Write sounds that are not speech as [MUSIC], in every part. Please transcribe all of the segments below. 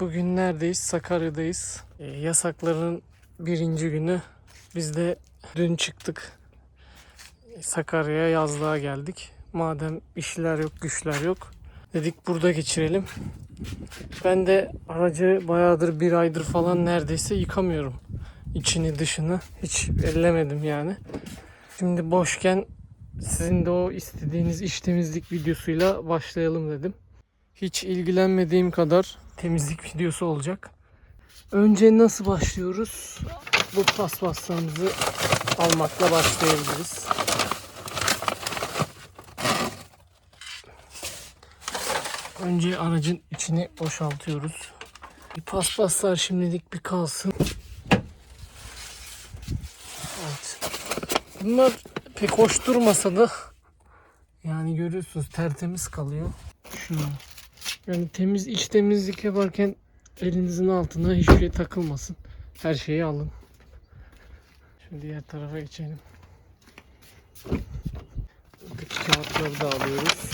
Bugün neredeyiz? Sakarya'dayız. Ee, yasakların birinci günü. Biz de dün çıktık. Ee, Sakarya'ya yazlığa geldik. Madem işler yok, güçler yok. Dedik burada geçirelim. Ben de aracı bayağıdır bir aydır falan neredeyse yıkamıyorum. İçini dışını hiç ellemedim yani. Şimdi boşken sizin de o istediğiniz iş temizlik videosuyla başlayalım dedim. Hiç ilgilenmediğim kadar temizlik videosu olacak. Önce nasıl başlıyoruz? Bu paspaslarımızı almakla başlayabiliriz. Önce aracın içini boşaltıyoruz. Bir paspaslar şimdilik bir kalsın. Evet. Bunlar pek hoş durmasa da yani görüyorsunuz tertemiz kalıyor. Şunu. Yani temiz iç temizlik yaparken elinizin altına hiçbir şey takılmasın. Her şeyi alın. Şimdi diğer tarafa geçelim. Buradaki kağıtları da alıyoruz.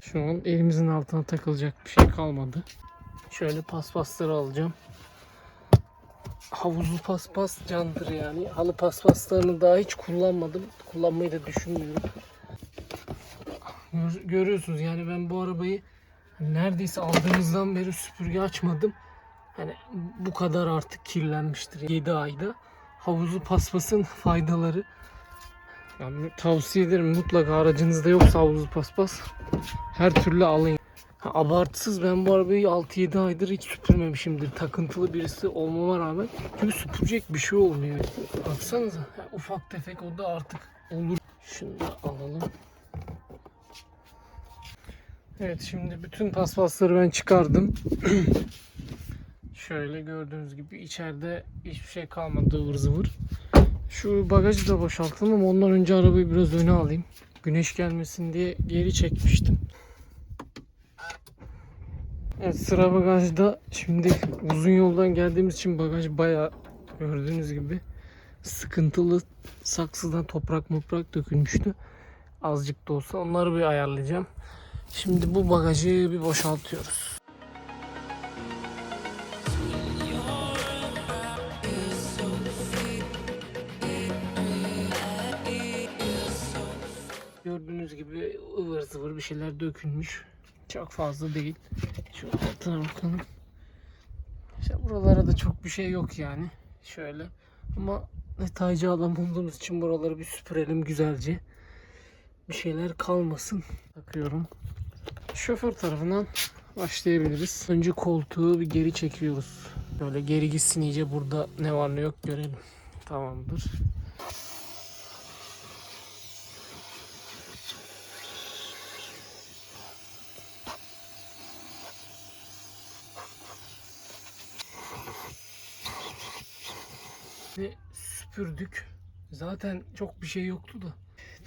Şu an elimizin altına takılacak bir şey kalmadı. Şöyle paspasları alacağım. Havuzlu paspas candır yani. Halı paspaslarını daha hiç kullanmadım. Kullanmayı da düşünmüyorum. Gör- Görüyorsunuz yani ben bu arabayı neredeyse aldığımızdan beri süpürge açmadım. Hani bu kadar artık kirlenmiştir 7 ayda. Havuzlu paspasın faydaları. Yani tavsiye ederim mutlaka aracınızda yoksa havuzlu paspas her türlü alın. Ha, abartısız ben bu arabayı 6-7 aydır hiç süpürmemişimdir. Takıntılı birisi olmama rağmen. Çünkü süpürecek bir şey olmuyor. Baksanıza ufak tefek o da artık olur. Şunu da alalım. Evet şimdi bütün paspasları ben çıkardım. [CLEARS THROAT] Şöyle gördüğünüz gibi içeride hiçbir şey kalmadı ıvır zıvır. Şu bagajı da boşalttım ama ondan önce arabayı biraz öne alayım. Güneş gelmesin diye geri çekmiştim. Evet sıra bagajda. Şimdi uzun yoldan geldiğimiz için bagaj bayağı gördüğünüz gibi sıkıntılı saksıdan toprak moprak dökülmüştü. Azıcık da olsa onları bir ayarlayacağım. Şimdi bu bagajı bir boşaltıyoruz. Gördüğünüz gibi ıvır zıvır bir şeyler dökülmüş. Çok fazla değil. Şu altına bakalım. İşte buralara da çok bir şey yok yani. Şöyle. Ama detaycı alan bulduğumuz için buraları bir süpürelim güzelce. Bir şeyler kalmasın. Takıyorum. Şoför tarafından başlayabiliriz. Önce koltuğu bir geri çekiyoruz. Böyle geri gitsin iyice burada ne var ne yok görelim. Tamamdır. Ve süpürdük. Zaten çok bir şey yoktu da.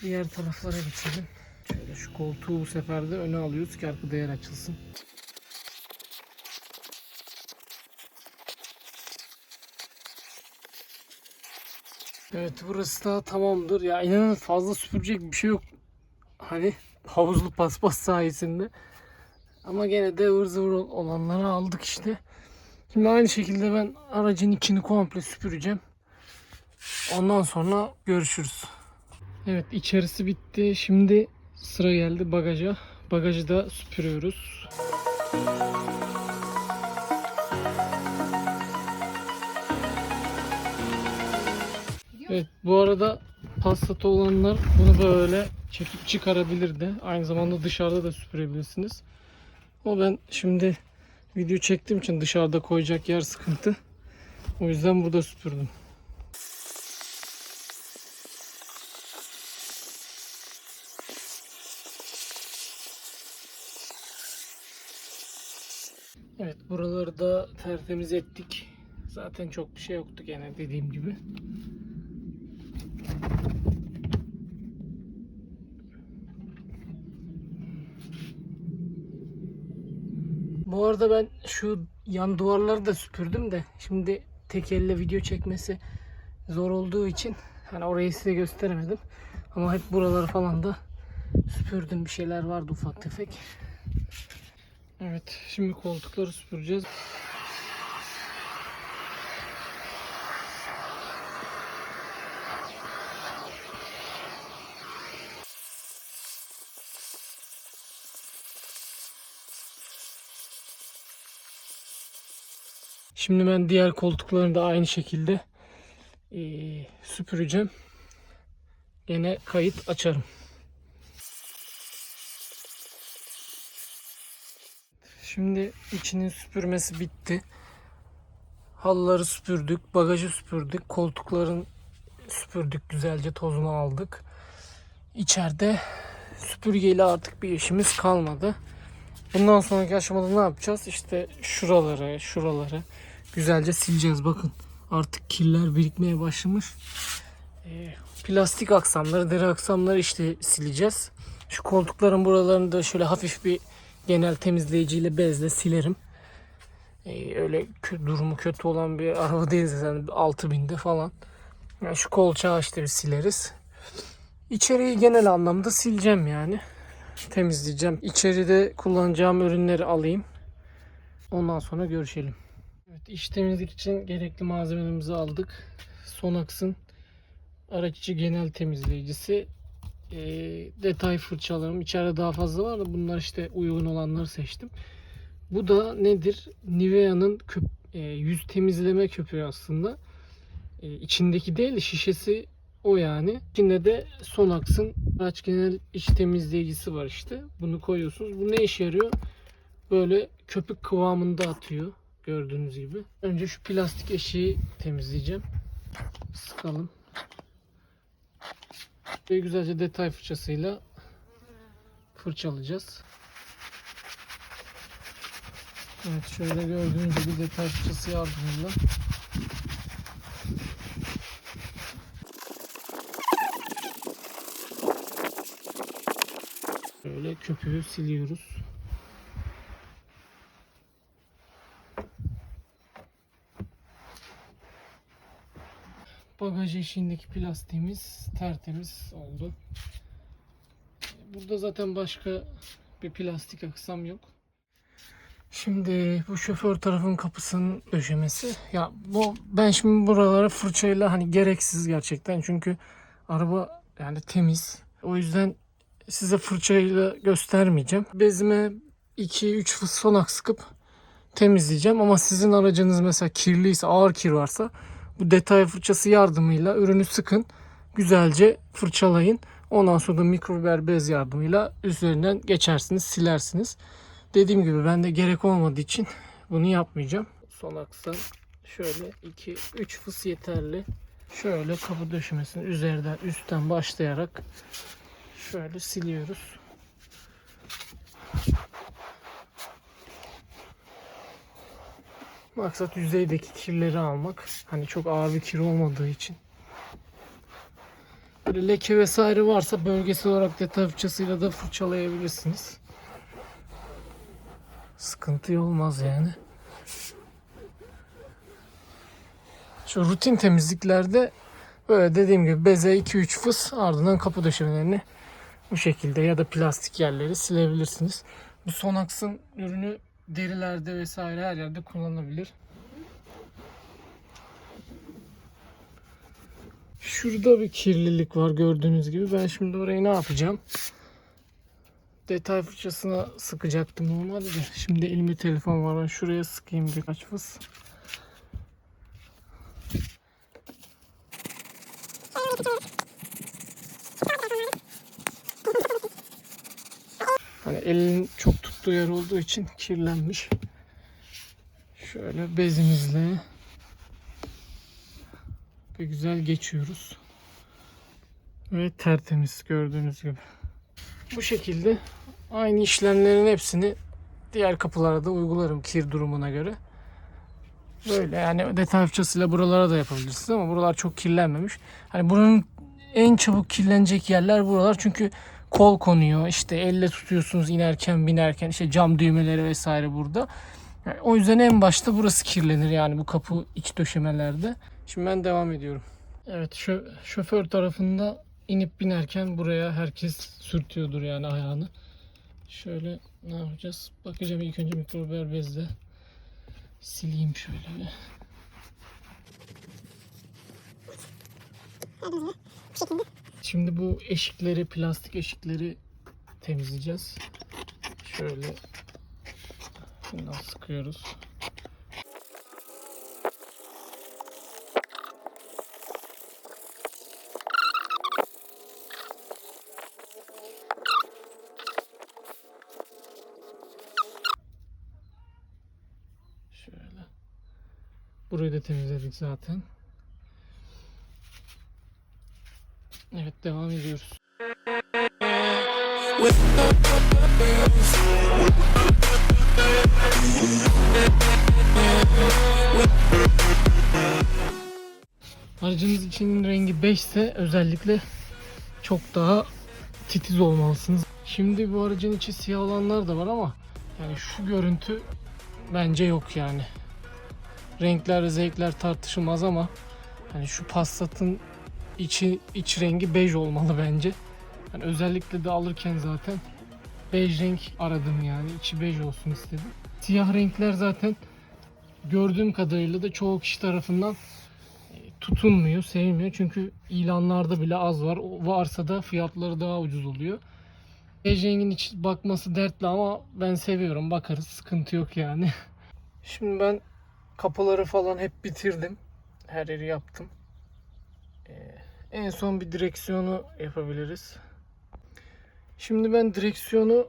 Diğer taraflara geçelim. Şöyle şu koltuğu bu sefer de öne alıyoruz ki arkada yer açılsın. Evet burası da tamamdır. Ya inanın fazla süpürecek bir şey yok. Hani havuzlu paspas sayesinde. Ama gene de ıvır zıvır olanları aldık işte. Şimdi aynı şekilde ben aracın içini komple süpüreceğim. Ondan sonra görüşürüz. Evet içerisi bitti. Şimdi sıra geldi bagaja. Bagajı da süpürüyoruz. Evet bu arada Passat olanlar bunu böyle çekip çıkarabilir de. Aynı zamanda dışarıda da süpürebilirsiniz. Ama ben şimdi video çektiğim için dışarıda koyacak yer sıkıntı. O yüzden burada süpürdüm. Evet buraları da tertemiz ettik. Zaten çok bir şey yoktu gene dediğim gibi. Bu arada ben şu yan duvarları da süpürdüm de şimdi tek elle video çekmesi zor olduğu için hani orayı size gösteremedim. Ama hep buraları falan da süpürdüm. Bir şeyler vardı ufak tefek. Evet şimdi koltukları süpüreceğiz. Şimdi ben diğer koltuklarını da aynı şekilde eee, süpüreceğim. Gene kayıt açarım. Şimdi içinin süpürmesi bitti. Halıları süpürdük, bagajı süpürdük, koltukların süpürdük, güzelce tozunu aldık. İçeride süpürgeyle artık bir işimiz kalmadı. Bundan sonraki aşamada ne yapacağız? İşte şuraları, şuraları güzelce sileceğiz. Bakın artık kirler birikmeye başlamış. Ee, plastik aksamları, deri aksamları işte sileceğiz. Şu koltukların buralarını da şöyle hafif bir genel temizleyiciyle bezle silerim. Ee, öyle durumu kötü olan bir araba değil zaten 6000'de falan. Yani şu kolçağı işte sileriz. İçeriği genel anlamda sileceğim yani temizleyeceğim. İçeride kullanacağım ürünleri alayım. Ondan sonra görüşelim. Evet, iç temizlik için gerekli malzemelerimizi aldık. Sonax'ın araç genel temizleyicisi. Ee, detay fırçalarım. İçeride daha fazla var da bunlar işte uygun olanları seçtim. Bu da nedir? Nivea'nın köp- e, yüz temizleme köpüğü aslında. E, içindeki değil de şişesi o yani. İçinde de Sonax'ın araç genel iç temizleyicisi var işte. Bunu koyuyorsunuz. Bu ne işe yarıyor? Böyle köpük kıvamında atıyor. Gördüğünüz gibi. Önce şu plastik eşiği temizleyeceğim. Sıkalım. Ve güzelce detay fırçasıyla fırçalayacağız. Evet şöyle gördüğünüz gibi detay fırçası yardımıyla Böyle köpüğü siliyoruz. Bagaj eşiğindeki plastiğimiz tertemiz oldu. Burada zaten başka bir plastik aksam yok. Şimdi bu şoför tarafın kapısının döşemesi. Ya bu ben şimdi buraları fırçayla hani gereksiz gerçekten çünkü araba yani temiz. O yüzden size fırçayla göstermeyeceğim. Bezime 2-3 fıs sonak sıkıp temizleyeceğim ama sizin aracınız mesela kirliyse, ağır kir varsa bu detay fırçası yardımıyla ürünü sıkın. Güzelce fırçalayın. Ondan sonra da mikrobiber bez yardımıyla üzerinden geçersiniz, silersiniz. Dediğim gibi bende gerek olmadığı için bunu yapmayacağım. Son aksan şöyle 2-3 fıs yeterli. Şöyle kapı döşemesini üzerden üstten başlayarak şöyle siliyoruz. Maksat yüzeydeki kirleri almak. Hani çok ağır bir kir olmadığı için. Böyle leke vesaire varsa bölgesel olarak detay fırçasıyla da fırçalayabilirsiniz. Sıkıntı olmaz yani. Şu rutin temizliklerde böyle dediğim gibi beze 2-3 fıs ardından kapı döşemelerini bu şekilde ya da plastik yerleri silebilirsiniz. Bu Sonax'ın ürünü derilerde vesaire her yerde kullanılabilir. Şurada bir kirlilik var gördüğünüz gibi. Ben şimdi orayı ne yapacağım? Detay fırçasına sıkacaktım normalde de. Şimdi elimde telefon var. Ben şuraya sıkayım birkaç fıs. Hani elin çok tuttuğu yer olduğu için kirlenmiş. Şöyle bezimizle bir güzel geçiyoruz. Ve tertemiz gördüğünüz gibi. Bu şekilde aynı işlemlerin hepsini diğer kapılara da uygularım kir durumuna göre. Böyle yani detay fırçasıyla buralara da yapabilirsiniz ama buralar çok kirlenmemiş. Hani buranın en çabuk kirlenecek yerler buralar çünkü kol konuyor. işte elle tutuyorsunuz inerken binerken işte cam düğmeleri vesaire burada. Yani o yüzden en başta burası kirlenir yani bu kapı iç döşemelerde. Şimdi ben devam ediyorum. Evet şö- şoför tarafında inip binerken buraya herkes sürtüyordur yani ayağını. Şöyle ne yapacağız? Bakacağım ilk önce mikrobiber bezle sileyim şöyle bir. Şimdi bu eşikleri, plastik eşikleri temizleyeceğiz. Şöyle şundan sıkıyoruz. Şöyle. Burayı da temizledik zaten. Evet devam ediyoruz. Aracınız için rengi 5 ise özellikle çok daha titiz olmalısınız. Şimdi bu aracın içi siyah olanlar da var ama yani şu görüntü bence yok yani. Renkler, zevkler tartışılmaz ama hani şu Passat'ın içi iç rengi bej olmalı bence. Yani özellikle de alırken zaten bej renk aradım yani. içi bej olsun istedim. Siyah renkler zaten gördüğüm kadarıyla da çoğu kişi tarafından e, tutunmuyor, sevmiyor. Çünkü ilanlarda bile az var. O Varsa da fiyatları daha ucuz oluyor. Bej rengin iç bakması dertli ama ben seviyorum. Bakarız. Sıkıntı yok yani. [LAUGHS] Şimdi ben kapıları falan hep bitirdim. Her yeri yaptım. En son bir direksiyonu yapabiliriz. Şimdi ben direksiyonu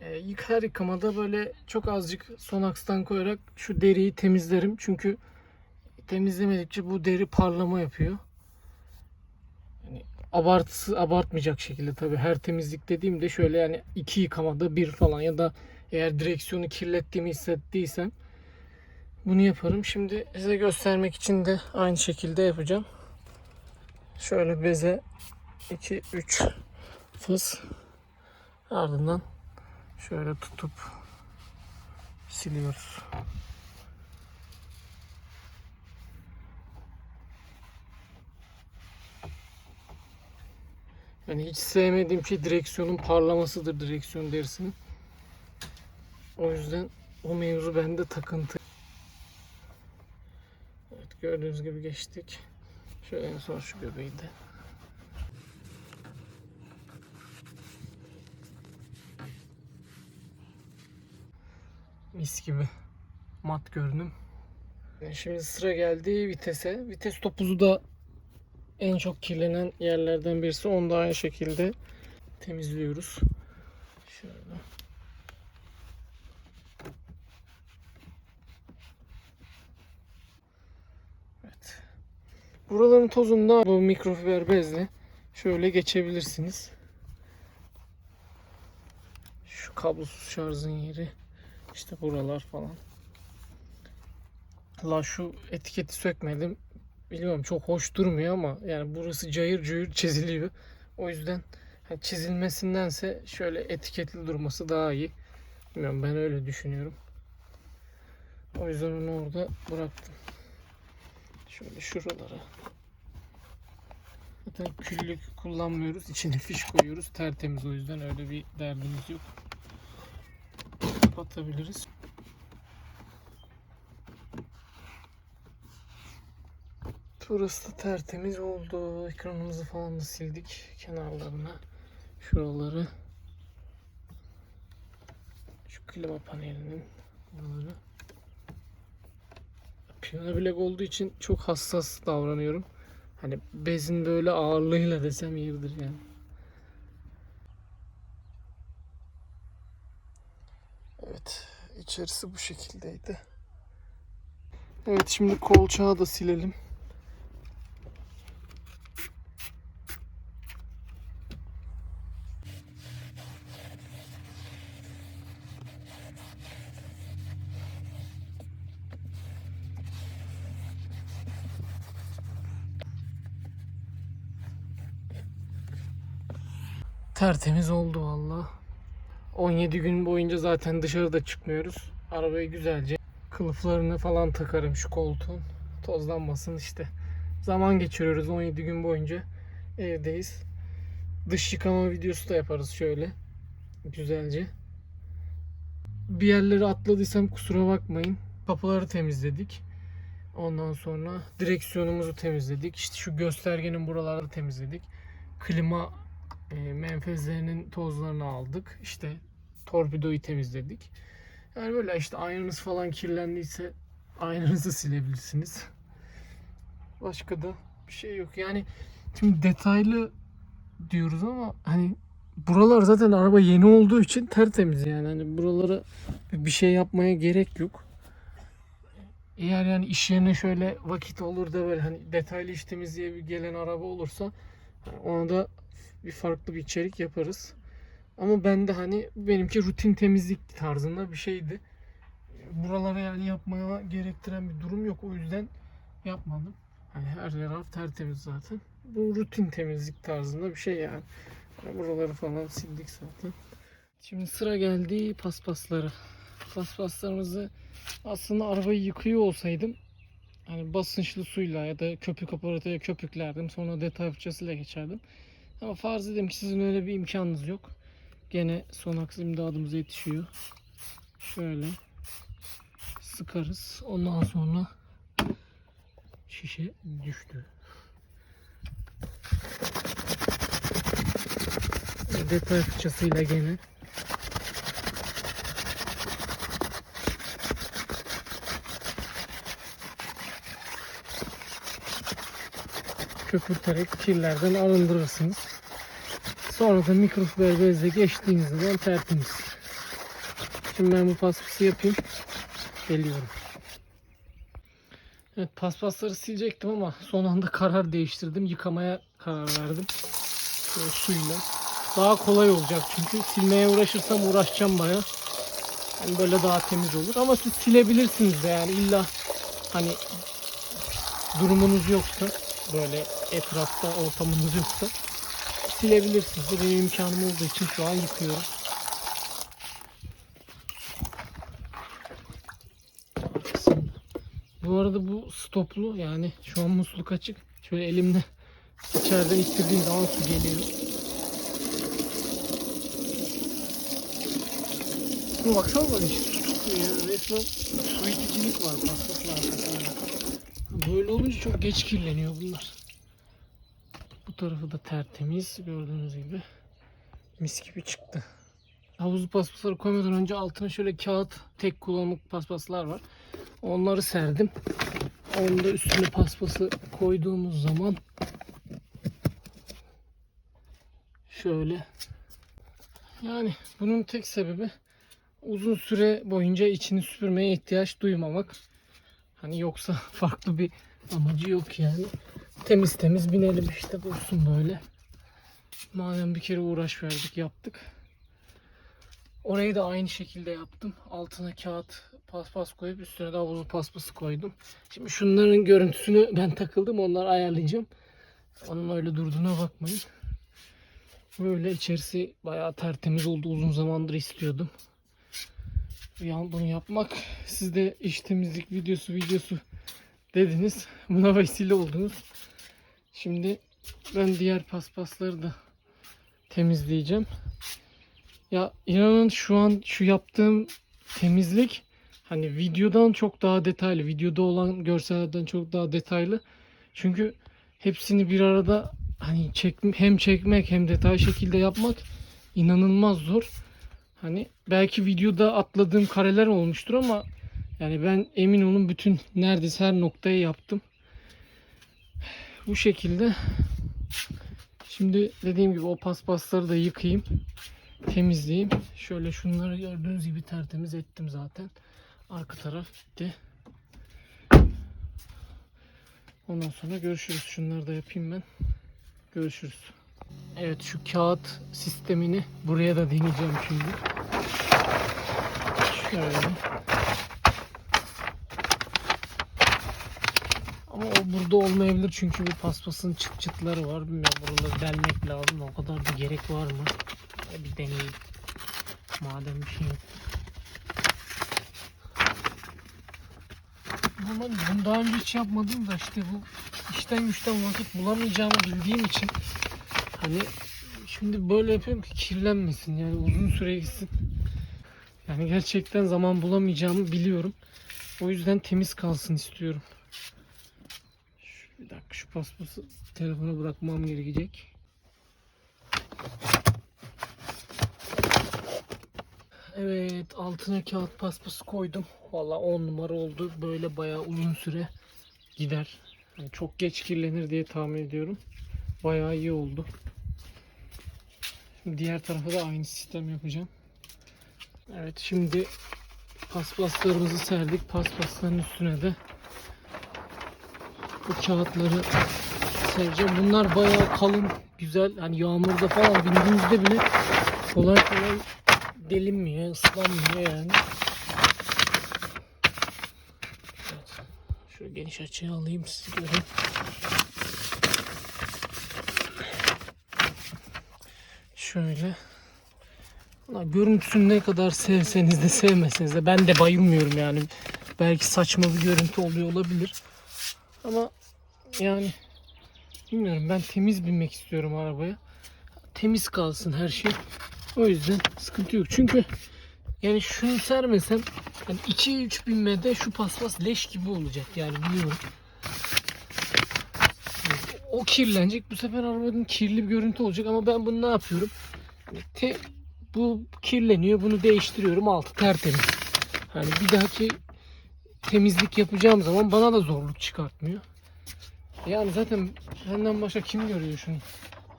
e, yık her yıkamada böyle çok azıcık son akstan koyarak şu deriyi temizlerim. Çünkü temizlemedikçe bu deri parlama yapıyor. Yani abartısı abartmayacak şekilde tabii her temizlik dediğimde şöyle yani iki yıkamada bir falan ya da eğer direksiyonu kirlettiğimi hissettiysem bunu yaparım. Şimdi size göstermek için de aynı şekilde yapacağım. Şöyle beze 2 3 fıs ardından şöyle tutup siliyoruz. Yani hiç sevmediğim şey direksiyonun parlamasıdır direksiyon derisinin. O yüzden o mevzu bende takıntı. Evet gördüğünüz gibi geçtik. Şöyle en son şu göbeği de. Mis gibi mat görünüm. Şimdi sıra geldi vitese. Vites topuzu da en çok kirlenen yerlerden birisi. Onu da aynı şekilde temizliyoruz. Şöyle. Evet. Buraların tozunda bu mikrofiber bezle şöyle geçebilirsiniz. Şu kablosuz şarjın yeri. işte buralar falan. La şu etiketi sökmedim. Biliyorum çok hoş durmuyor ama yani burası cayır cayır çiziliyor. O yüzden hani çizilmesindense şöyle etiketli durması daha iyi. Bilmiyorum ben öyle düşünüyorum. O yüzden onu orada bıraktım. Şöyle şuralara. Zaten küllük kullanmıyoruz. İçine fiş koyuyoruz. Tertemiz o yüzden öyle bir derdimiz yok. Kapatabiliriz. Burası da tertemiz oldu. Ekranımızı falan da sildik. Kenarlarına. Şuraları. Şu klima panelinin buraları. Piyano bilek olduğu için çok hassas davranıyorum. Hani bezin böyle ağırlığıyla desem yeridir yani. Evet, içerisi bu şekildeydi. Evet, şimdi kolçağı da silelim. Tertemiz oldu valla. 17 gün boyunca zaten dışarıda çıkmıyoruz. Arabayı güzelce kılıflarını falan takarım şu koltuğun. Tozlanmasın işte. Zaman geçiriyoruz 17 gün boyunca evdeyiz. dış yıkama videosu da yaparız şöyle. Güzelce. Bir yerleri atladıysam kusura bakmayın. Kapıları temizledik. Ondan sonra direksiyonumuzu temizledik. İşte şu göstergenin buraları temizledik. Klima e, menfezlerinin tozlarını aldık. İşte torpidoyu temizledik. Yani böyle işte aynanız falan kirlendiyse aynanızı silebilirsiniz. Başka da bir şey yok. Yani şimdi detaylı diyoruz ama hani buralar zaten araba yeni olduğu için tertemiz yani. Hani buralara bir şey yapmaya gerek yok. Eğer yani iş yerine şöyle vakit olur da böyle hani detaylı iş temizliğe bir gelen araba olursa ona da bir farklı bir içerik yaparız. Ama ben de hani benimki rutin temizlik tarzında bir şeydi. Buralara yani yapmaya gerektiren bir durum yok. O yüzden yapmadım. Hani her taraf tertemiz zaten. Bu rutin temizlik tarzında bir şey yani. Yani Buraları falan sildik zaten. Şimdi sıra geldi paspaslara. Paspaslarımızı aslında arabayı yıkıyor olsaydım hani basınçlı suyla ya da köpük aparatıyla köpüklerdim. Sonra detay fırçasıyla geçerdim. Ama farz edelim ki sizin öyle bir imkanınız yok. Gene son aks imdadımıza yetişiyor. Şöyle sıkarız. Ondan sonra şişe düştü. Detay fırçasıyla gene köpürterek kirlerden arındırırsınız. Sonra da mikrofiber bezle geçtiğiniz zaman tertemiz. Şimdi ben bu paspası yapayım. Geliyorum. Evet paspasları silecektim ama son anda karar değiştirdim. Yıkamaya karar verdim. Şöyle suyla. Daha kolay olacak çünkü silmeye uğraşırsam uğraşacağım baya. Yani böyle daha temiz olur. Ama siz silebilirsiniz de yani illa hani durumunuz yoksa böyle etrafta ortamınız yoksa silebilirsiniz. Benim imkanım olduğu için şu an yıkıyorum. Bu arada bu stoplu yani şu an musluk açık. Şöyle elimle içeriden ittirdiğim zaman su geliyor. Şuna baksana böyle su tutuyor ya. Resmen su iticilik var arkasında. Böyle olunca çok geç kirleniyor bunlar. Tarafı da tertemiz gördüğünüz gibi. Mis gibi çıktı. Havuzlu paspasları koymadan önce altına şöyle kağıt tek kullanımlık paspaslar var. Onları serdim. Onu da üstüne paspası koyduğumuz zaman şöyle yani bunun tek sebebi uzun süre boyunca içini süpürmeye ihtiyaç duymamak. Hani yoksa [LAUGHS] farklı bir amacı yok yani. Temiz temiz binelim işte dursun böyle. Madem bir kere uğraş verdik yaptık. Orayı da aynı şekilde yaptım. Altına kağıt paspas koyup üstüne de havuzlu paspası koydum. Şimdi şunların görüntüsünü ben takıldım. Onları ayarlayacağım. Onun öyle durduğuna bakmayın. Böyle içerisi bayağı tertemiz oldu. Uzun zamandır istiyordum. Yani bunu yapmak siz de iş temizlik videosu videosu dediniz. Buna vesile oldunuz. Şimdi ben diğer paspasları da temizleyeceğim. Ya inanın şu an şu yaptığım temizlik hani videodan çok daha detaylı. Videoda olan görsellerden çok daha detaylı. Çünkü hepsini bir arada hani çek, hem çekmek hem detay şekilde yapmak inanılmaz zor. Hani belki videoda atladığım kareler olmuştur ama yani ben emin olun bütün neredeyse her noktayı yaptım. Bu şekilde. Şimdi dediğim gibi o paspasları da yıkayayım. Temizleyeyim. Şöyle şunları gördüğünüz gibi tertemiz ettim zaten. Arka taraf bitti. Ondan sonra görüşürüz. Şunları da yapayım ben. Görüşürüz. Evet şu kağıt sistemini buraya da deneyeceğim şimdi. Şöyle. Ama o burada olmayabilir çünkü bu paspasın çıt çıtları var. Bilmiyorum buraları delmek lazım. O kadar da gerek var mı? Bir deneyeyim. Madem bir şey yok. Bunu daha önce hiç yapmadım da işte bu işten güçten vakit bulamayacağımı bildiğim için hani Şimdi böyle yapıyorum ki kirlenmesin yani uzun süre gitsin. Yani gerçekten zaman bulamayacağımı biliyorum. O yüzden temiz kalsın istiyorum. Bir dakika şu paspası telefona bırakmam gerekecek. Evet altına kağıt paspası koydum. Valla 10 numara oldu. Böyle bayağı uzun süre gider. Yani çok geç kirlenir diye tahmin ediyorum. Bayağı iyi oldu. Şimdi diğer tarafa da aynı sistem yapacağım. Evet şimdi paspaslarımızı serdik. Paspasların üstüne de bu kağıtları sereceğim. Bunlar bayağı kalın, güzel. Hani yağmurda falan bindiğimizde bile kolay kolay delinmiyor, ıslanmıyor yani. Evet. Şöyle geniş açıya alayım siz görün. Şöyle. Valla görüntüsünü ne kadar sevseniz de sevmeseniz de ben de bayılmıyorum yani. Belki saçma bir görüntü oluyor olabilir. Ama yani bilmiyorum ben temiz binmek istiyorum arabaya. Temiz kalsın her şey. O yüzden sıkıntı yok. Çünkü yani şunu sermesem yani 2-3 binmede şu paspas leş gibi olacak yani biliyorum. O kirlenecek. Bu sefer arabanın kirli bir görüntü olacak ama ben bunu ne yapıyorum? Te, bu kirleniyor. Bunu değiştiriyorum. Altı tertemiz. Hani bir dahaki temizlik yapacağım zaman bana da zorluk çıkartmıyor. Yani zaten benden başka kim görüyor şunu?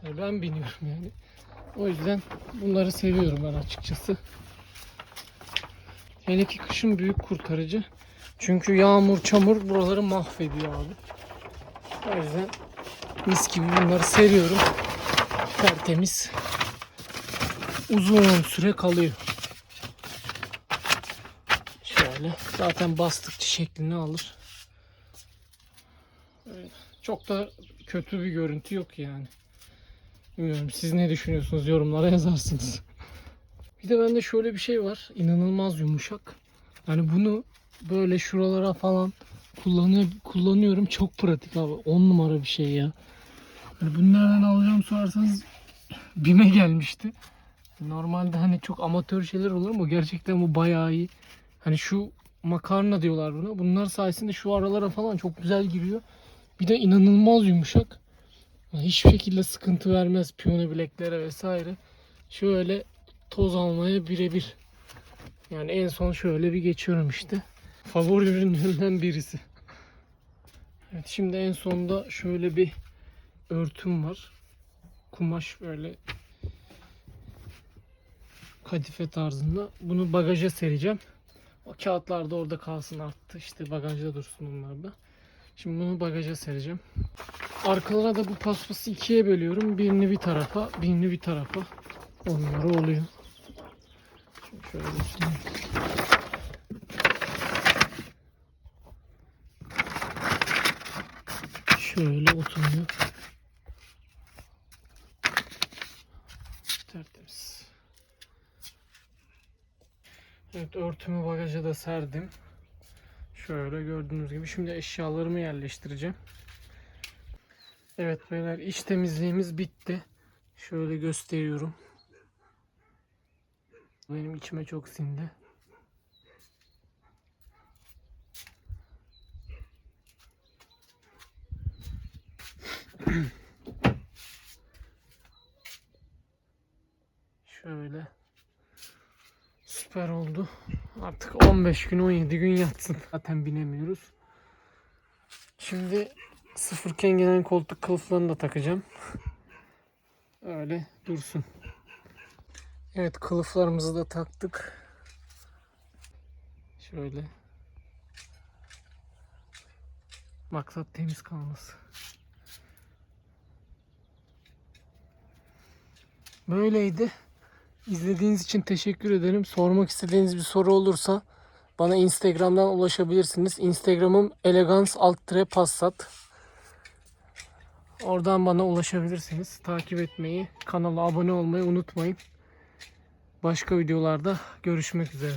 Yani ben biniyorum yani. O yüzden bunları seviyorum ben açıkçası. Hele ki kışın büyük kurtarıcı. Çünkü yağmur, çamur buraları mahvediyor abi. O yüzden mis gibi bunları seviyorum. Tertemiz. Uzun süre kalıyor. Şöyle. Zaten bastıkça şeklini alır. Çok da kötü bir görüntü yok yani. Bilmiyorum siz ne düşünüyorsunuz yorumlara yazarsınız. [LAUGHS] Bir de bende şöyle bir şey var. İnanılmaz yumuşak. Yani bunu böyle şuralara falan kullanıyor, kullanıyorum. Çok pratik abi. 10 numara bir şey ya. Hani bunu alacağım sorarsanız [LAUGHS] BİM'e gelmişti. Normalde hani çok amatör şeyler olur ama gerçekten bu bayağı iyi. Hani şu makarna diyorlar buna. Bunlar sayesinde şu aralara falan çok güzel giriyor. Bir de inanılmaz yumuşak. Hiçbir şekilde sıkıntı vermez piyano bileklere vesaire. Şöyle toz almaya birebir. Yani en son şöyle bir geçiyorum işte. Favori ürünlerinden birisi. Evet şimdi en sonda şöyle bir örtüm var. Kumaş böyle kadife tarzında. Bunu bagaja sereceğim. O kağıtlar da orada kalsın arttı. İşte bagajda dursun onlar da. Şimdi bunu bagaja sereceğim. Arkalara da bu paspası ikiye bölüyorum. Birini bir tarafa, birini bir tarafa. Onları oluyor. Şimdi şöyle göstereyim. Şöyle oturuyor. Tertemiz. Evet örtümü bagaja da serdim. Şöyle gördüğünüz gibi şimdi eşyalarımı yerleştireceğim. Evet beyler iç temizliğimiz bitti. Şöyle gösteriyorum. Benim içime çok sindi. Şöyle. Süper oldu. Artık 15 gün 17 gün yatsın. Zaten binemiyoruz. Şimdi sıfırken gelen koltuk kılıflarını da takacağım. Öyle dursun. Evet kılıflarımızı da taktık. Şöyle. Maksat temiz kalması. Böyleydi. İzlediğiniz için teşekkür ederim. Sormak istediğiniz bir soru olursa bana Instagram'dan ulaşabilirsiniz. Instagram'ım elegans. Oradan bana ulaşabilirsiniz. Takip etmeyi, kanala abone olmayı unutmayın. Başka videolarda görüşmek üzere.